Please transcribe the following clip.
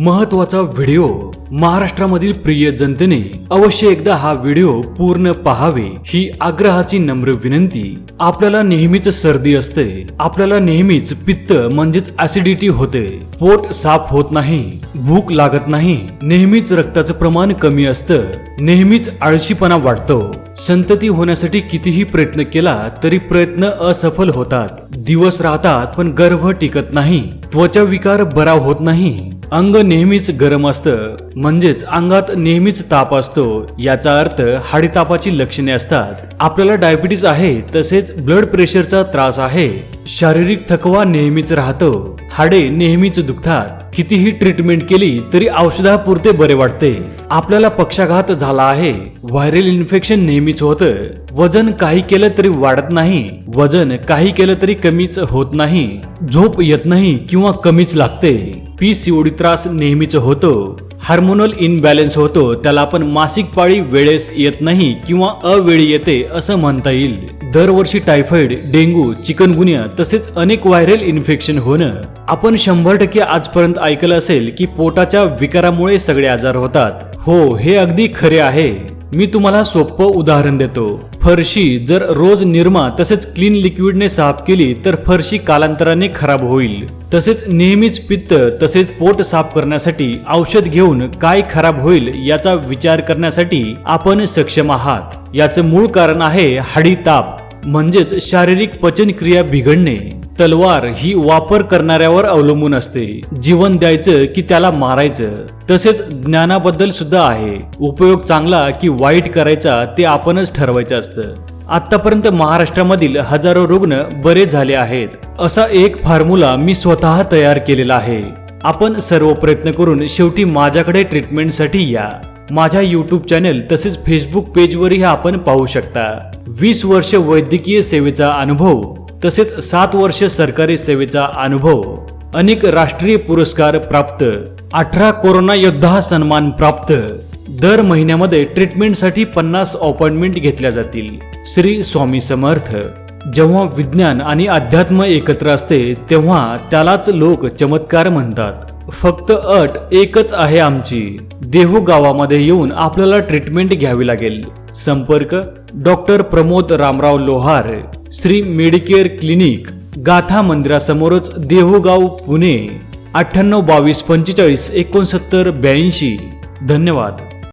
महत्त्वाचा व्हिडिओ. महाराष्ट्रामधील प्रिय जनतेने अवश्य एकदा हा व्हिडिओ पूर्ण पहावे ही आग्रहाची नम्र विनंती. आपल्याला नेहमीच सर्दी असते. आपल्याला नेहमीच पित्त म्हणजेच ऍसिडिटी होते. पोट साफ होत नाही भूक लागत नाही नेहमीच रक्ताचं प्रमाण कमी असतं नेहमीच आळशीपणा वाढतो. संतती होण्यासाठी कितीही प्रयत्न केला तरी प्रयत्न असफल होतात. दिवस राहतात पण गर्भ टिकत नाही. त्वचा विकार बरा होत नाही. अंग नेहमीच गरम असतं म्हणजेच अंगात नेहमीच ताप असतो याचा अर्थ हाडीतापाची लक्षणे असतात. आपल्याला डायबिटीस आहे तसेच ब्लड प्रेशरचा त्रास आहे. शारीरिक थकवा नेहमीच राहतो. हाडे नेहमीच दुखतात. कितीही ट्रीटमेंट केली तरी औषधापुरते बरे वाटते. आपल्याला पक्षाघात झाला आहे. व्हायरल इन्फेक्शन नेहमीच होतं. वजन काही केलं तरी वाढत नाही. वजन काही केलं तरी कमीच होत नाही. झोप येत नाही किंवा कमीच लागते. पी सीवडी त्रास नेहमीच होतो. हार्मोनल इनबॅलेन्स होतो त्याला आपण मासिक पाळी वेळेस येत नाही किंवा अवेळी येते असं म्हणता येईल. दरवर्षी टायफॉइड डेंग्यू चिकनगुनिया तसेच अनेक व्हायरल इन्फेक्शन होणं. आपण शंभर टक्के आजपर्यंत ऐकलं असेल की पोटाच्या विकारामुळे सगळे आजार होतात. हो हे अगदी खरे आहे. मी तुम्हाला सोपं उदाहरण देतो. फरशी जर रोज निरमा तसेच क्लीन लिक्विडने साफ केली तर फरशी कालांतराने खराब होईल. तसेच नेहमीच पित्त तसेच पोट साफ करण्यासाठी औषध घेऊन काय खराब होईल याचा विचार करण्यासाठी आपण सक्षम आहात. याचं मूळ कारण आहे हाडी ताप म्हणजेच शारीरिक पचनक्रिया बिघडणे. तलवार ही वापर करणाऱ्यावर अवलंबून असते. जीवन द्यायचं की त्याला मारायचं तसेच ज्ञानाबद्दल सुद्धा आहे. उपयोग चांगला की वाईट करायचा ते आपणच ठरवायचं असतं. आतापर्यंत महाराष्ट्रामधील हजारो रुग्ण बरे झाले आहेत. असा एक फॉर्म्युला मी स्वतः तयार केलेला आहे. आपण सर्व प्रयत्न करून शेवटी माझ्याकडे ट्रीटमेंटसाठी या. माझ्या यूट्यूब चॅनल तसेच फेसबुक पेजवरही आपण पाहू शकता. वीस वर्ष वैद्यकीय सेवेचा अनुभव तसेच सात वर्ष सरकारी सेवेचा अनुभव अनेक राष्ट्रीय पुरस्कार प्राप्त अठरा कोरोना योद्धा सन्मान प्राप्त. दर महिन्यामध्ये ट्रीटमेंटसाठी पन्नास अपॉइंटमेंट घेतल्या जातील. श्री स्वामी समर्थ. जेव्हा विज्ञान आणि अध्यात्म एकत्र असते तेव्हा त्यालाच लोक चमत्कार म्हणतात. फक्त अट एकच आहे आमची. देहू गावामध्ये येऊन आपल्याला ट्रीटमेंट घ्यावी लागेल. संपर्क doctor Pramod Ramrao Lohar. Shri Medicare clinic Gatha मंदिरासमोरच Dehugaon Pune. अठ्ठ्याण्णव बावीस पंचेचाळीस एकोणसत्तर ब्याऐंशी. धन्यवाद.